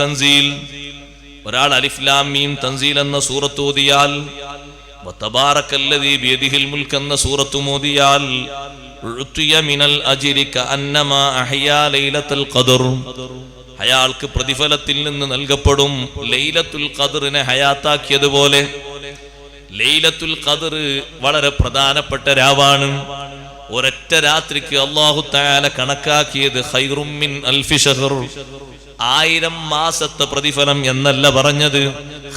തൻസീൽ. ഒരാൾ അലിഫ് ലാം മീം തൻസീൽ എന്ന സൂറത്ത് ഓതിയാൽ എന്ന സൂറത്ത് അയാൾക്ക് പ്രതിഫലത്തിൽ നിന്ന് നൽകപ്പെടും ലൈലത്തുൽ ഖദറിനെ ഹയാത്താക്കിയതുപോലെ. ലൈലത്തുൽ ഖദർ വളരെ പ്രധാനപ്പെട്ട രാവാണ്. ഒരൊറ്റ രാത്രിക്ക് അള്ളാഹു താല കണക്കാക്കിയത് ഹൈറുമിൻ മിൻ അൽഫി ഷഹർ. ആയിരം മാസത്തെ പ്രതിഫലം എന്നല്ല പറഞ്ഞത്.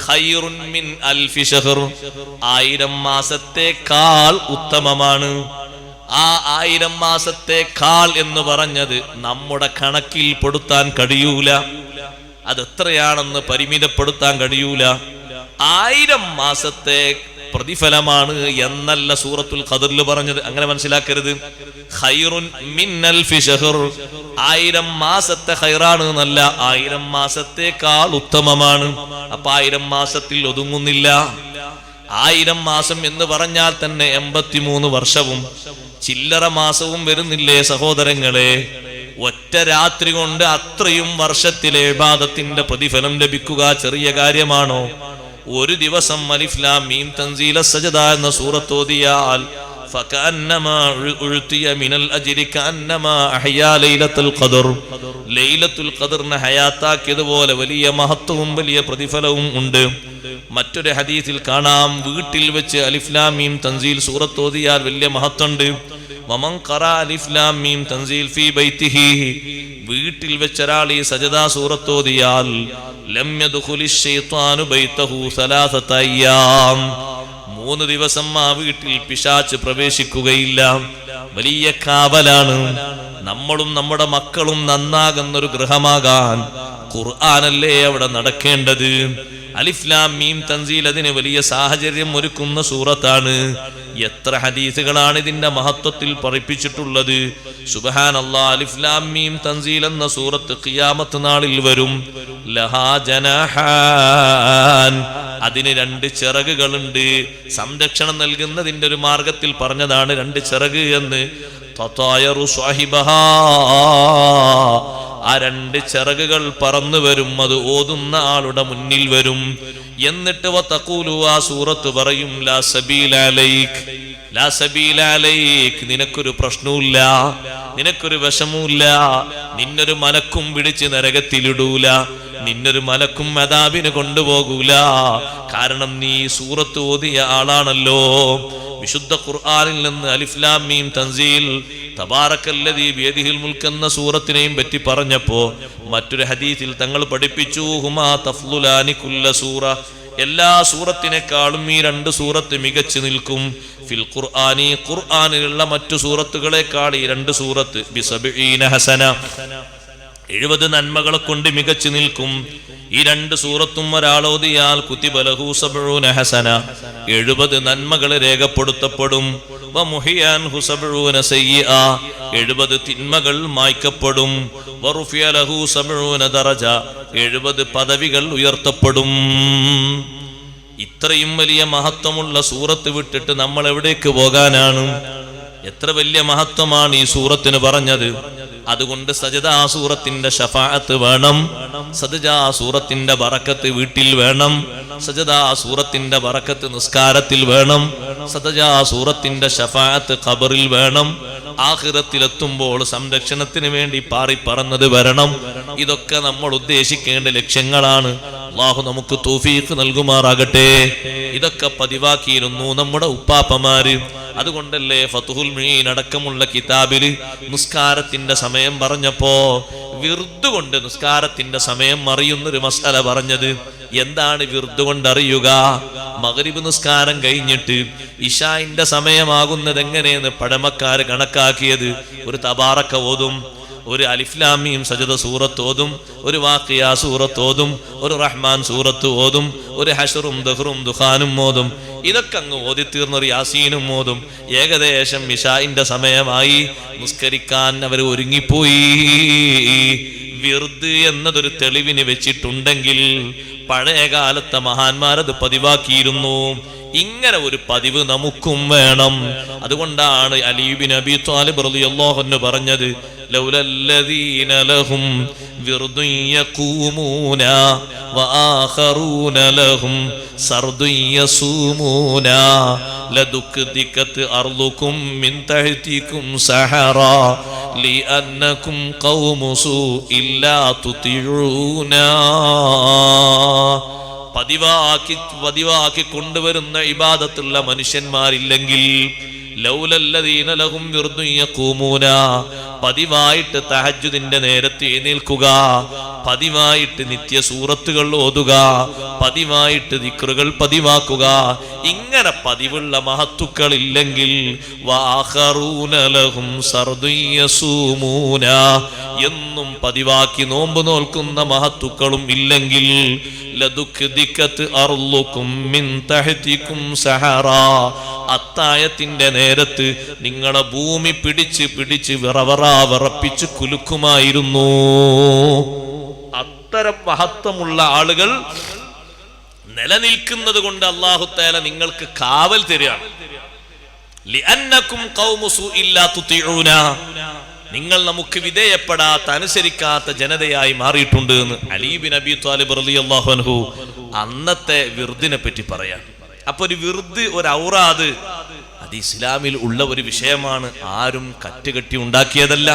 ഖൈറുൻ മിൻ അൽഫി ഷഹർ. ആയിരം മാസത്തേക്കാൾ ഉത്തമമാണ്. ആ ആയിരം മാസത്തെക്കാൾ എന്ന് പറഞ്ഞത് നമ്മുടെ കണക്കിൽ പെടുത്താൻ കഴിയൂല. അതെത്രയാണെന്ന് പരിമിതപ്പെടുത്താൻ കഴിയൂല. ആയിരം മാസത്തെ പ്രതിഫലമാണ് എന്നല്ല സൂറത്തുൽ ഖദറിൽ പറഞ്ഞത്. അങ്ങനെ മനസ്സിലാക്കരുത്. ഖൈറുൻ മിൻ അൽഫി ഷഹർ ആയിരം മാസത്തെ ഖൈറാണ് എന്നല്ല ആയിരം മാസത്തേക്കാൾ ഉത്തമമാണ്. അപ്പൊ ആയിരം മാസത്തിൽ ഒതുങ്ങുന്നില്ല. ആയിരം മാസം എന്ന് പറഞ്ഞാൽ തന്നെ എൺപത്തിമൂന്ന് വർഷവും. ചില്ലറ മാസവും വരുന്നില്ലേ സഹോദരങ്ങളെ? ഒറ്റ രാത്രി കൊണ്ട് അത്രയും വർഷത്തിലെ വിവാദത്തിന്റെ പ്രതിഫലം ലഭിക്കുക ചെറിയ കാര്യമാണോ? ഒരു ദിവസം അലിഫ്ലാം മീം തൻസീല സജദ എന്ന സൂറത്തോതിയാൽ ഹയാത്താക്കിയതുപോലെ വലിയ മഹത്വവും വലിയ പ്രതിഫലവും ഉണ്ട്. മറ്റൊരു ഹദീസിൽ കാണാം. വീട്ടിൽ വെച്ച് അലിഫ്ലാമീം തൻസീൽ സൂറത്തോതിയാൽ വലിയ മഹത്വമുണ്ട്. തൻസീൽ ബൈത്തിഹി. വീട്ടിൽ വെച്ച് ഒരാൾ ഈ സജദാ സൂറത്തോതിയാൽ മൂന്ന് ദിവസം ആ വീട്ടിൽ പിശാച്ച് പ്രവേശിക്കുകയില്ല. വലിയ കാവലാണ്. നമ്മളും നമ്മുടെ മക്കളും നന്നാകുന്നൊരു ഗൃഹമാകാൻ ഖുർആാനല്ലേ അവിടെ നടക്കേണ്ടത്? അലിഫ്ലാം മീം തൻസീൽ അതിന് വലിയ സാഹചര്യം ഒരുക്കുന്ന സൂറത്താണ്. എത്ര ഹദീസുകളാണ് ഇതിന്റെ മഹത്വത്തിൽ പറപ്പിച്ചിട്ടുള്ളത് സുബഹാൻ അള്ളാ അലിഫ്ലാം മീം തൻസീൽ എന്ന സൂറത്ത് ഖിയാമത്ത് നാളിൽ വരും. ലഹാ ജനഹാൻ. അതിന് രണ്ട് ചിറകുകളുണ്ട്. സംരക്ഷണം നൽകുന്നതിന്റെ ഒരു മാർഗത്തിൽ പറഞ്ഞതാണ് രണ്ട് ചിറക് എന്ന്. ആ രണ്ട് ചിറകുകൾ പറന്നു വരും അത് ഓതുന്ന ആളുടെ മുന്നിൽ വരും. എന്നിട്ട് ആ സൂറത്ത് പറയും ലാ ലാ നിനക്കൊരു പ്രശ്നവുമില്ല നിനക്കൊരു വിഷമവുമില്ല നിന്നൊരു മലക്കും പിടിച്ച് നരകത്തിലിടൂല നിന്നൊരു മലക്കും മതാബിന് കൊണ്ടുപോകൂല. കാരണം നീ സൂറത്ത് ഓതിയ ആളാണല്ലോ. വിശുദ്ധ ഖുർആാനിൽ നിന്ന് അലിഫ്ലാം മീം തൻസീൽ തബാറക്കല്ലതി വേദിയിൽ മുൽക്കുന്ന സൂറത്തിനെയും പറ്റി പറഞ്ഞപ്പോ മറ്റൊരു ഹദീസിൽ തങ്ങൾ പഠിപ്പിച്ചു ഹുമാ തഫ്ലുലാനി കുല്ല സൂറ. എല്ലാ സൂറത്തിനേക്കാളും ഈ രണ്ട് സൂറത്ത് മികച്ചു നിൽക്കും. ഫിൽ ഖുർആാനി ഖുർആാനിലുള്ള മറ്റു സൂറത്തുകളെക്കാൾ ഈ രണ്ട് സൂറത്ത് ബിസബീന ഹസന. എഴുപത് നന്മകളെ കൊണ്ട് മികച്ചു നിൽക്കും. ഈ രണ്ട് സൂറത്തും ഒരാളോതിയാൽ കുത്തിബലഹു സബഊന ഹസന. എഴുപത് നന്മകൾ രേഖപ്പെടുത്തപ്പെടും. എഴുപത് തിന്മകൾ മായ്ക്കപ്പെടും. എഴുപത് പദവികൾ ഉയർത്തപ്പെടും. ഇത്രയും വലിയ മഹത്വമുള്ള സൂറത്ത് വിട്ടിട്ട് നമ്മൾ എവിടേക്ക് പോകാനാണ്? എത്ര വലിയ മഹത്വമാണ് ഈ സൂറത്തിന് പറഞ്ഞത്? അതുകൊണ്ട് സജദാ സൂറത്തിന്റെ ഷഫാഅത്ത് വേണം സജദാ സൂറത്തിന്റെ ബറക്കത്ത് വീട്ടിൽ വേണം സജദാ സൂറത്തിന്റെ ബറക്കത്ത് നിസ്കാരത്തിൽ വേണം സജദാ സൂറത്തിന്റെ ഷഫാഅത്ത് ഖബറിൽ വേണം ആഹൃതത്തിലെത്തുമ്പോൾ സംരക്ഷണത്തിന് വേണ്ടി പാറിപ്പറന്നത് വരണം. ഇതൊക്കെ നമ്മൾ ഉദ്ദേശിക്കേണ്ട ലക്ഷ്യങ്ങളാണ്. അള്ളാഹു നമുക്ക് തൗഫീഖ് നൽകുമാറാകട്ടെ. ഇതൊക്കെ പതിവാക്കിയിരുന്നു നമ്മുടെ ഉപ്പാപ്പമാര്. അതുകൊണ്ടല്ലേ ഫതുഹുൽ മീൻ അടക്കമുള്ള കിതാബിൽ നിസ്കാരത്തിന്റെ സമയം പറഞ്ഞപ്പോ വിർദ്ധുകൊണ്ട് നിസ്കാരത്തിന്റെ സമയം അറിയുന്നൊരു മസാല പറഞ്ഞത്. എന്താണ് വിർദ് കൊണ്ട് അറിയുക മകരിബ് നിസ്കാരം കഴിഞ്ഞിട്ട് ഇഷായിന്റെ സമയമാകുന്നത് എങ്ങനെയെന്ന് പഴമക്കാര് കണക്കാക്കിയത് ഒരു തബാറക്ക ഓതും. ഒരു അലിഫ്ലാമിയും സജദ സൂറത്ത് ഓതും ഒരു വാക്കിയ സൂറത്ത് ഓതും ഒരു റഹ്മാൻ സൂറത്ത് ഓതും ഒരു ഹഷറും ദഹ്റും ദുഖാനും ഓതും. ഇതൊക്കെ അങ്ങ് ഓതി തീർന്നൊരു യാസീനും ഓതും. ഏകദേശം ഇഷായിന്റെ സമയമായി. നിസ്കരിക്കാൻ അവർ ഒരുങ്ങിപ്പോയി. വിർദ് എന്നതൊരു തെളിവിന് വെച്ചിട്ടുണ്ടെങ്കിൽ പഴയ കാലത്തെ മഹാന്മാരത് പതിവാക്കിയിരുന്നു. ഇങ്ങനെ ഒരു പതിവ് നമുക്കും വേണം. അതുകൊണ്ടാണ് അലീബിൻ അബി താലിബ് റളിയല്ലാഹു അൻഹു الذين لهم ورد يقومون وآخرون لهم سرد يصومون لدكدكت أرضكم من تحتكم سحرا لأنكم قوم سوء സൂഇല്ലാ تطيعون പതിവാക്കി പതിവാക്കി കൊണ്ടുവരുന്ന ഇബാദത്തുള്ള മനുഷ്യന്മാരില്ലെങ്കിൽ ലൗലല്ലദീന ലഹും വിർദുൻ യഖൂമൂന പതിവായിട്ട് തഹജുദിന്റെ നേരത്ത് എഴുന്നേൽക്കുക പതിവായിട്ട് നിത്യ സൂറത്തുകൾ ഓതുക. പതിവായിട്ട് ദിക്റുകൾ പതിവാക്കുക. ഇങ്ങനെ പതിവുള്ള മഹത്തുക്കൾ ഇല്ലെങ്കിൽ എന്നും പതിവാക്കി നോമ്പ് നോൽക്കുന്ന മഹത്തുക്കളും ഇല്ലെങ്കിൽ ലതുക്ക് ദിക്കത്ത് സഹറ സഹറാ. അത്തായത്തിന്റെ നേരത്ത് നിങ്ങളെ ഭൂമി പിടിച്ച് പിടിച്ച് വിറവറ വിറപ്പിച്ച് കുലുക്കുമായിരുന്നു. അത്തരം മഹത്വമുള്ള ആളുകൾ നിലനിൽക്കുന്നത് കൊണ്ട് അള്ളാഹുത്തേല നിങ്ങൾക്ക് കാവൽ തരികയാണ്. നിങ്ങൾ നമുക്ക് വിധേയപ്പെടാത്ത അനുസരിക്കാത്ത ജനതയായി മാറിയിട്ടുണ്ട് എന്ന് അലീബിൻ അബി താലിബ് അൻഹു അന്നത്തെ വിർദിനെ പറ്റി പറയാം. അപ്പൊ ഒരു വിർദ് ഒരു ഔറാദ്. അത് ഇസ്ലാമിൽ ഉള്ള ഒരു വിഷയമാണ് ആരും കറ്റുകെട്ടി ഉണ്ടാക്കിയതല്ല.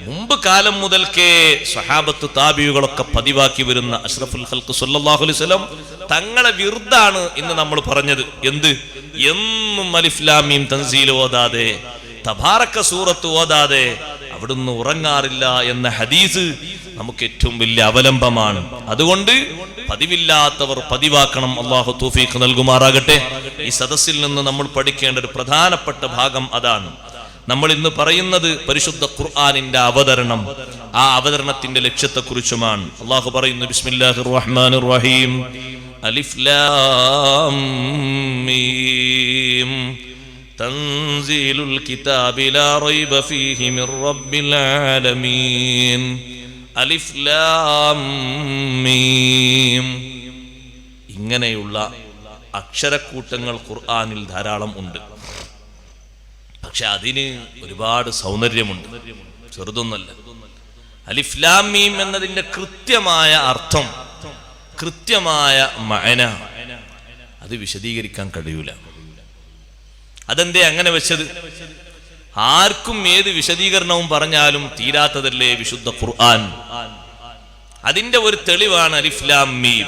മുമ്പ് കാലം മുതൽക്കേ സഹാബത്ത് താബിയുകളൊക്കെ പതിവാക്കി വരുന്ന അഷ്റഫുൽ ഹൽക്ക് വസല്ലം തങ്ങളെ വിറുദ്ധാണ് എന്ന് നമ്മൾ പറഞ്ഞത്. എന്ത്? എന്നും അലിഫ്ലാമിയും തൻസീൽ ഓതാതെ തബാറക്ക സൂറത്ത് ഓതാതെ അവിടുന്ന് ഉറങ്ങാറില്ല എന്ന ഹദീസ് നമുക്ക് ഏറ്റവും വലിയ അവലംബമാണ്. അതുകൊണ്ട് പതിവില്ലാത്തവർ പതിവാക്കണം. അള്ളാഹു തൂഫീഖ് നൽകുമാറാകട്ടെ. ഈ സദസ്സിൽ നിന്ന് നമ്മൾ പഠിക്കേണ്ട ഒരു പ്രധാനപ്പെട്ട ഭാഗം അതാണ്. നമ്മൾ ഇന്ന് പറയുന്നത് പരിശുദ്ധ ഖുർആാനിന്റെ അവതരണം. ആ അവതരണത്തിന്റെ ലക്ഷ്യത്തെ കുറിച്ചുമാണ് അള്ളാഹു പറയുന്നു ബിസ്മില്ലാഹിർ റഹ്മാൻ റഹീം അലിഫ് ലാം മീം. തൻസീലുൽ റൈബ ഫീഹി മിർ റബ്ബിൽ ആലമീൻ. അലിഫ് ലാം മീം. ഇങ്ങനെയുള്ള അക്ഷരക്കൂട്ടങ്ങൾ ഖുർആാനിൽ ധാരാളം ഉണ്ട്. പക്ഷെ അതിന് ഒരുപാട് സൗന്ദര്യമുണ്ട്. ചെറുതൊന്നല്ല. അലിഫ്ലാമീം മീം എന്നതിന്റെ കൃത്യമായ അർത്ഥം കൃത്യമായ മയന അത് വിശദീകരിക്കാൻ കഴിയൂല. അതെന്തേ അങ്ങനെ വെച്ചത്? ആർക്കും ഏത് വിശദീകരണവും പറഞ്ഞാലും തീരാത്തതല്ലേ വിശുദ്ധ ഖുർആൻ? അതിന്റെ ഒരു തെളിവാണ് അലിഫ്ലാം മീം.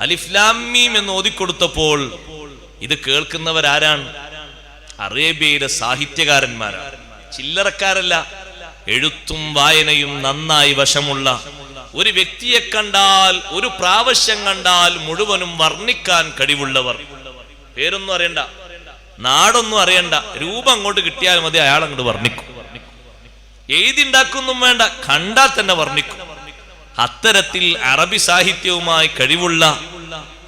അലൈഹി മീം എന്ന് ഓതിക്കൊടുത്തപ്പോൾ ഇത് കേൾക്കുന്നവരാരാണ്? അറേബ്യയിലെ സാഹിത്യകാരന്മാരാണ് ചില്ലറക്കാരല്ല എഴുത്തും വായനയും നന്നായി വശമുള്ള. ഒരു വ്യക്തിയെ കണ്ടാൽ ഒരു പ്രാവശ്യം കണ്ടാൽ മുഴുവനും വർണിക്കാൻ കഴിവുള്ളവർ. പേരൊന്നും അറിയണ്ട. നാടൊന്നും അറിയണ്ട. രൂപം അങ്ങോട്ട് കിട്ടിയാൽ മതി അയാൾ അങ്ങോട്ട് വർണിക്കും. എഴുതിണ്ടാക്കൊന്നും വേണ്ട കണ്ടാൽ തന്നെ വർണിക്കും. അത്തരത്തിൽ അറബി സാഹിത്യവുമായി കഴിവുള്ള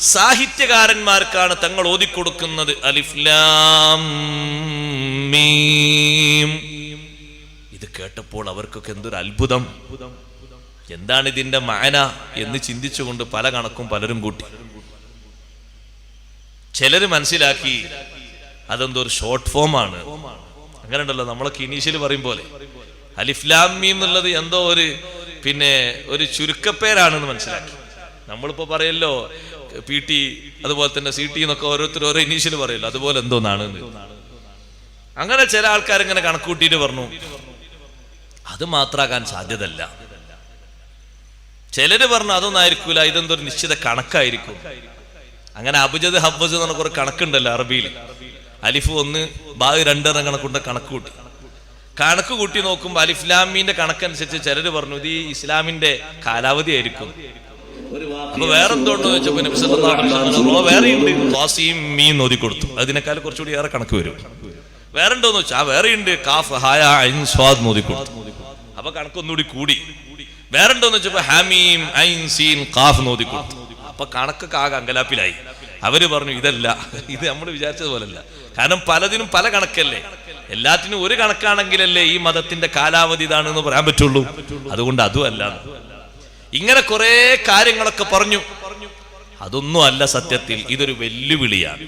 സാഹിത്യകാരന്മാർക്കാണ് തങ്ങൾ ഓതിക്കൊടുക്കുന്നത്. അലിഫ്ലാം ഇത് കേട്ടപ്പോൾ അവർക്കൊക്കെ എന്തൊരു അത്ഭുതം. എന്താണ് ഇതിന്റെ മാന എന്ന് ചിന്തിച്ചുകൊണ്ട് പല കണക്കും പലരും കൂട്ടി. ചിലര് മനസ്സിലാക്കി അതെന്തോ ഒരു ഷോർട്ട് ഫോം ആണ്. അങ്ങനെ ഉണ്ടല്ലോ നമ്മളൊക്കെ ഇനീഷ്യൽ പറയും പോലെ. അലിഫ്ലാമി എന്നുള്ളത് എന്തോ ഒരു പിന്നെ ഒരു ചുരുക്കപ്പേരാണെന്ന് മനസ്സിലാക്കി. നമ്മളിപ്പോ പറയല്ലോ പി ടി അതുപോലെ തന്നെ സി ടി എന്നൊക്കെ ഓരോരുത്തർ ഓരോ ഇനീഷ്യൽ പറയല്ലോ അതുപോലെ എന്തോന്നാണ് അങ്ങനെ ചില ആൾക്കാർ ഇങ്ങനെ കണക്കൂട്ടിയിട്ട് പറഞ്ഞു. അത് മാത്രാകാൻ സാധ്യതല്ല ചിലര് പറഞ്ഞു അതൊന്നും ആയിരിക്കൂല ഇതെന്തോ ഒരു നിശ്ചിത കണക്കായിരിക്കും. അങ്ങനെ അബുജദ് ഹബ്ബസ് എന്ന് പറഞ്ഞ കുറെ കണക്കുണ്ടല്ലോ അറബിയിൽ. അലിഫ് ഒന്ന് ബാഗ് രണ്ടെണ്ണം കണക്കുണ്ട് കണക്ക് കൂട്ടി. കണക്ക് കൂട്ടി നോക്കുമ്പോൾ അലിഫ്ലാമിന്റെ കണക്കനുസരിച്ച് ചിലർ പറഞ്ഞു ഇത് ഈ ഇസ്ലാമിന്റെ കാലാവധി ആയിരിക്കും. അപ്പൊ വേറെ എന്തോണ്ടെന്ന് വെച്ചാൽ പിന്നെ നബി സല്ലല്ലാഹു അലൈഹി വസല്ലം പറഞ്ഞു, വേറെ ഉണ്ട് ഖാസിം മീൻ ഓതി കൊടുത്തു. അതിനേക്കാൾ കുറച്ചുകൂടി ഏറെ കണക്ക് വരും. വേറെ ഉണ്ടോന്ന് വെച്ചാൽ വേറെ ഉണ്ട് കാഫ് ഹായ ഐൻ സ്വാദ് നോതി കൊടുത്തു. അപ്പൊ കണക്കൊന്നുകൂടി കൂടി. വേറെ ഉണ്ടോന്ന് വെച്ചപ്പോ ഹാമീം ഐൻ സീൻ കാഫ് നോതി കൊടുത്തു. അപ്പൊ കണക്കൊക്കെ ആകെ അങ്കലാപ്പിലായി. അവർ പറഞ്ഞു ഇതല്ല. ഇത് നമ്മൾ വിചാരിച്ചതുപോലല്ല കാരണം പലതിനും പല കണക്കല്ലേ. എല്ലാത്തിനും ഒരു കണക്കാണെങ്കിലല്ലേ ഈ മതത്തിന്റെ കാലാവധി ഇതാണെന്ന് പറയാൻ പറ്റുള്ളൂ. അതുകൊണ്ട് അതുമല്ല ഇങ്ങനെ കുറെ കാര്യങ്ങളൊക്കെ പറഞ്ഞു. അതൊന്നും അല്ല സത്യത്തിൽ. ഇതൊരു വെല്ലുവിളിയാണ്.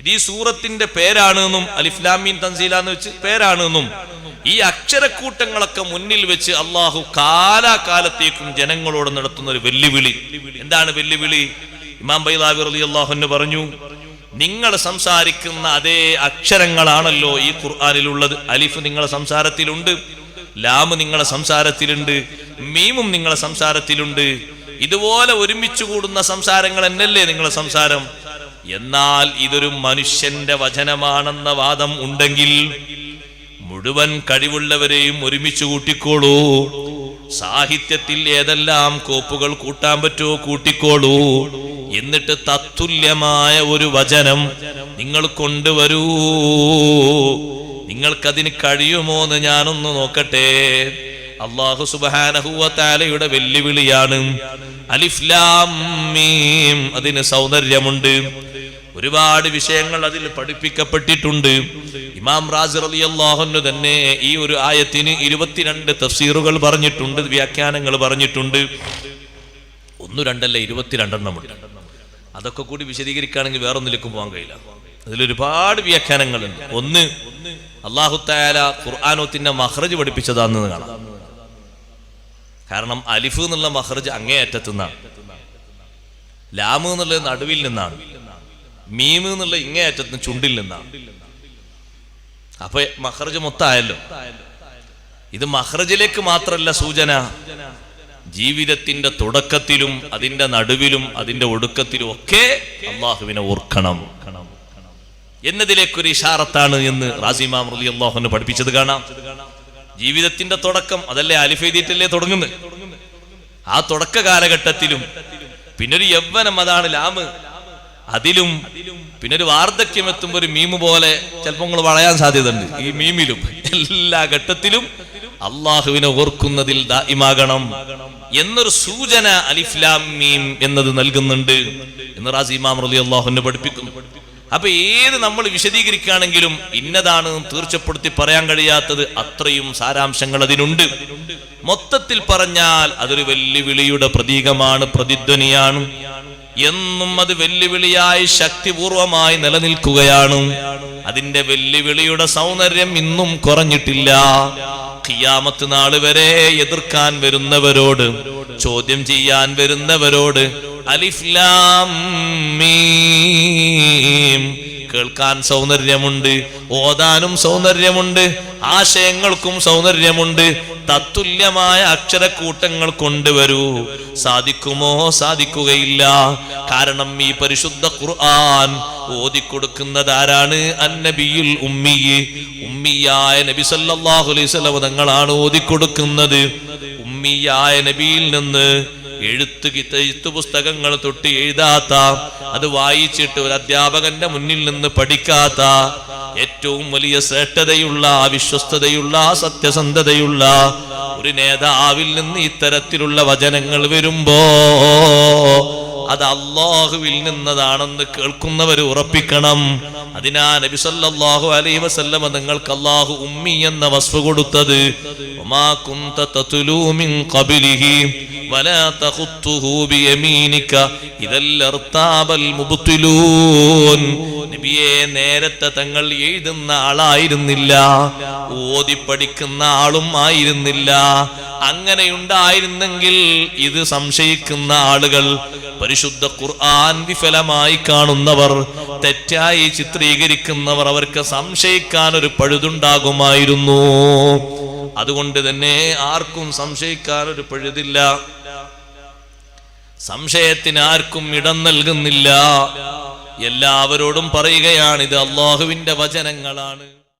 ഇത് ഈ സൂറത്തിന്റെ പേരാണ് എന്നും അലിഫ്ലാമീൻ തൻസീല എന്ന് വെച്ച് പേരാണ് എന്നും ഈ അക്ഷരക്കൂട്ടങ്ങളൊക്കെ മുന്നിൽ വെച്ച് അള്ളാഹു കാലാകാലത്തേക്കും ജനങ്ങളോട് നടത്തുന്ന ഒരു വെല്ലുവിളി. എന്താണ് വെല്ലുവിളി? ഇമാം ബൈലാവി അലി അള്ളാഹുന്ന് പറഞ്ഞു നിങ്ങൾ സംസാരിക്കുന്ന അതേ അക്ഷരങ്ങളാണല്ലോ ഈ ഖുർആാനിലുള്ളത്. അലിഫ് നിങ്ങളെ സംസാരത്തിലുണ്ട് ലാമ് നിങ്ങളെ സംസാരത്തിലുണ്ട് മീമും നിങ്ങളെ സംസാരത്തിലുണ്ട്. ഇതുപോലെ ഒരുമിച്ച് കൂടുന്ന സംസാരങ്ങൾ എന്നല്ലേ നിങ്ങളെ സംസാരം? എന്നാൽ ഇതൊരു മനുഷ്യന്റെ വചനമാണെന്ന വാദം ഉണ്ടെങ്കിൽ മുഴുവൻ കഴിവുള്ളവരെയും ഒരുമിച്ച് കൂട്ടിക്കോളൂ. സാഹിത്യത്തിൽ ഏതെല്ലാം കോപ്പുകൾ കൂട്ടാൻ പറ്റുമോ കൂട്ടിക്കോളൂ. എന്നിട്ട് തത്തുല്യമായ ഒരു വചനം നിങ്ങൾ കൊണ്ടുവരൂ. നിങ്ങൾക്കതിന് കഴിയുമോ എന്ന് ഞാനൊന്ന് നോക്കട്ടെ. അള്ളാഹു സുബാനഹുവത്താലയുടെ വെല്ലുവിളിയാണ് അലിഫ്ലാം മീം. അതിന് സൗന്ദര്യമുണ്ട്. ഒരുപാട് വിഷയങ്ങൾ അതിൽ പഠിപ്പിക്കപ്പെട്ടിട്ടുണ്ട്. ഇമാം റാസിർ അലി അള്ളാഹുനു തന്നെ ഈ ഒരു ആയത്തിന് ഇരുപത്തിരണ്ട് തഫ്സീറുകൾ പറഞ്ഞിട്ടുണ്ട് വ്യാഖ്യാനങ്ങൾ പറഞ്ഞിട്ടുണ്ട്. ഒന്നു രണ്ടല്ല ഇരുപത്തിരണ്ടെണ്ണമുണ്ട്. അതൊക്കെ കൂടി വിശദീകരിക്കുകയാണെങ്കിൽ വേറൊന്നിലേക്കും പോകാൻ കഴിയില്ല. അതിലൊരുപാട് വ്യാഖ്യാനങ്ങളുണ്ട്. ഒന്ന് അള്ളാഹു താല ഖുർആാനോത്തിന്റെ മഹ്റജ് പഠിപ്പിച്ചതാണെന്ന് കാണാം. കാരണം അലിഫ് എന്നുള്ള മഹ്റജ് അങ്ങേയറ്റത്തു നിന്നാണ് ലാമ് എന്നുള്ളത് നടുവിൽ നിന്നാണ്. മീമ് എന്നുള്ള ഇങ്ങേയറ്റത്ത് ചുണ്ടിൽ നിന്നാണ്. അപ്പൊ മഹ്റജ് മൊത്തമായല്ലോ. ഇത് മഹ്റജിലേക്ക് മാത്രല്ല സൂചന. ജീവിതത്തിന്റെ തുടക്കത്തിലും അതിന്റെ നടുവിലും അതിന്റെ ഒടുക്കത്തിലും ഒക്കെ അള്ളാഹുവിനെ ഓർക്കണം. എന്നതിലേക്കൊരു ഇഷാറത്താണ് എന്ന് റാസിമാം റലി അള്ളാഹുവിനെ പഠിപ്പിച്ചത് കാണാം. ജീവിതത്തിന്റെ തുടക്കം അതല്ലേ അലിഫെയ്തിട്ടല്ലേ തുടങ്ങുന്നത്? ആ തുടക്ക കാലഘട്ടത്തിലും പിന്നൊരു യൗവനം അതാണ് ലാമ്. അതിലും പിന്നെ ഒരു വാർദ്ധക്യം എത്തുമ്പോൾ ഒരു മീമ് പോലെ ചിലപ്പോൾ നിങ്ങൾ വളയാൻ സാധ്യതയുണ്ട്. ഈ മീമിലും എല്ലാ ഘട്ടത്തിലും അള്ളാഹുവിനെ ഓർക്കുന്നതിൽ ദായിമാകണം എന്നൊരു സൂചന അലിഫ്ലാം മീം എന്നത് നൽകുന്നുണ്ട് എന്ന് റാസി ഇമാം റലി അള്ളാഹുവിനെ പഠിപ്പിക്കുന്നു. അപ്പൊ ഏത് നമ്മൾ വിശദീകരിക്കുകയാണെങ്കിലും ഇന്നതാണ് തീർച്ചപ്പെടുത്തി പറയാൻ കഴിയാത്തത് അത്രയും സാരാംശങ്ങൾ അതിനുണ്ട്. മൊത്തത്തിൽ പറഞ്ഞാൽ അതൊരു വെല്ലുവിളിയുടെ പ്രതീകമാണ് പ്രതിധ്വനിയാണ്. എന്നും അത് വെല്ലുവിളിയായി ശക്തിപൂർവമായി നിലനിൽക്കുകയാണ്. അതിന്റെ വെല്ലുവിളിയുടെ സൗന്ദര്യം ഇന്നും കുറഞ്ഞിട്ടില്ല. ഖിയാമത്ത് നാൾ വരെ എതിർക്കാൻ വരുന്നവരോട് ചോദ്യം ചെയ്യാൻ വരുന്നവരോട് അലിഫ്ലാം കേൾക്കാൻ സൗന്ദര്യമുണ്ട് ഓതാനും സൗന്ദര്യമുണ്ട് ആശയങ്ങൾക്കും സൗന്ദര്യമുണ്ട്. തത്തുല്യമായ അക്ഷരക്കൂട്ടങ്ങൾ കൊണ്ടുവരൂ. സാധിക്കുമോ? സാധിക്കുകയില്ല. കാരണം ഈ പരിശുദ്ധ ഖുർആൻ ഓതിക്കൊടുക്കുന്നത് ആരാണ്? അന്നബിയിൽ ഉമ്മി ഉമ്മിയായ നബി സല്ലല്ലാഹു അലൈഹി വസല്ലം തങ്ങളാണ് ഓതിക്കൊടുക്കുന്നത്. ഉമ്മിയായ നബിയിൽ നിന്ന് എഴുത്ത് എഴുത്തു പുസ്തകങ്ങൾ തൊട്ട് എഴുതാത്ത അത് വായിച്ചിട്ട് ഒരു അധ്യാപകന്റെ മുന്നിൽ നിന്ന് പഠിക്കാത്ത ഏറ്റവും വലിയ ശ്രേഷ്ഠതയുള്ള വിശ്വസ്തതയുള്ള സത്യസന്ധതയുള്ള ഒരു നേതാവിൽ നിന്ന് ഇത്തരത്തിലുള്ള വചനങ്ങൾ വരുമ്പോ അത് അള്ളാഹുവിൽ നിന്നതാണെന്ന് കേൾക്കുന്നവർ ഉറപ്പിക്കണം. അതിനാ നബി സല്ലല്ലാഹു അലൈഹി വസല്ലമ നിങ്ങൾക്ക് അള്ളാഹു ഉമ്മി എന്ന വസ്ഫ് കൊടുത്തത്. വമാ കുന്ത തത്ലൂ മിൻ നബിയെ നേരത്തെ തങ്ങൾ എഴുതുന്ന ആളായിരുന്നില്ല. ഓതി പഠിക്കുന്ന ആളും ആയിരുന്നില്ല. അങ്ങനെയുണ്ടായിരുന്നെങ്കിൽ ഇത് സംശയിക്കുന്ന ആളുകൾ. പരിശുദ്ധ ഖുർആൻ വിഫലമായി കാണുന്നവർ തെറ്റായി ചിത്രീകരിക്കുന്നവർ അവർക്ക് സംശയിക്കാൻ ഒരു പഴുതുണ്ടാകുമായിരുന്നു. അതുകൊണ്ട് തന്നെ ആർക്കും സംശയിക്കാൻ ഒരു പഴുതില്ല. സംശയത്തിന് ആർക്കും ഇടം നൽകുന്നില്ല. എല്ലാവരോടും പറയുകയാണിത്. അള്ളാഹുവിന്റെ വചനങ്ങളാണ്.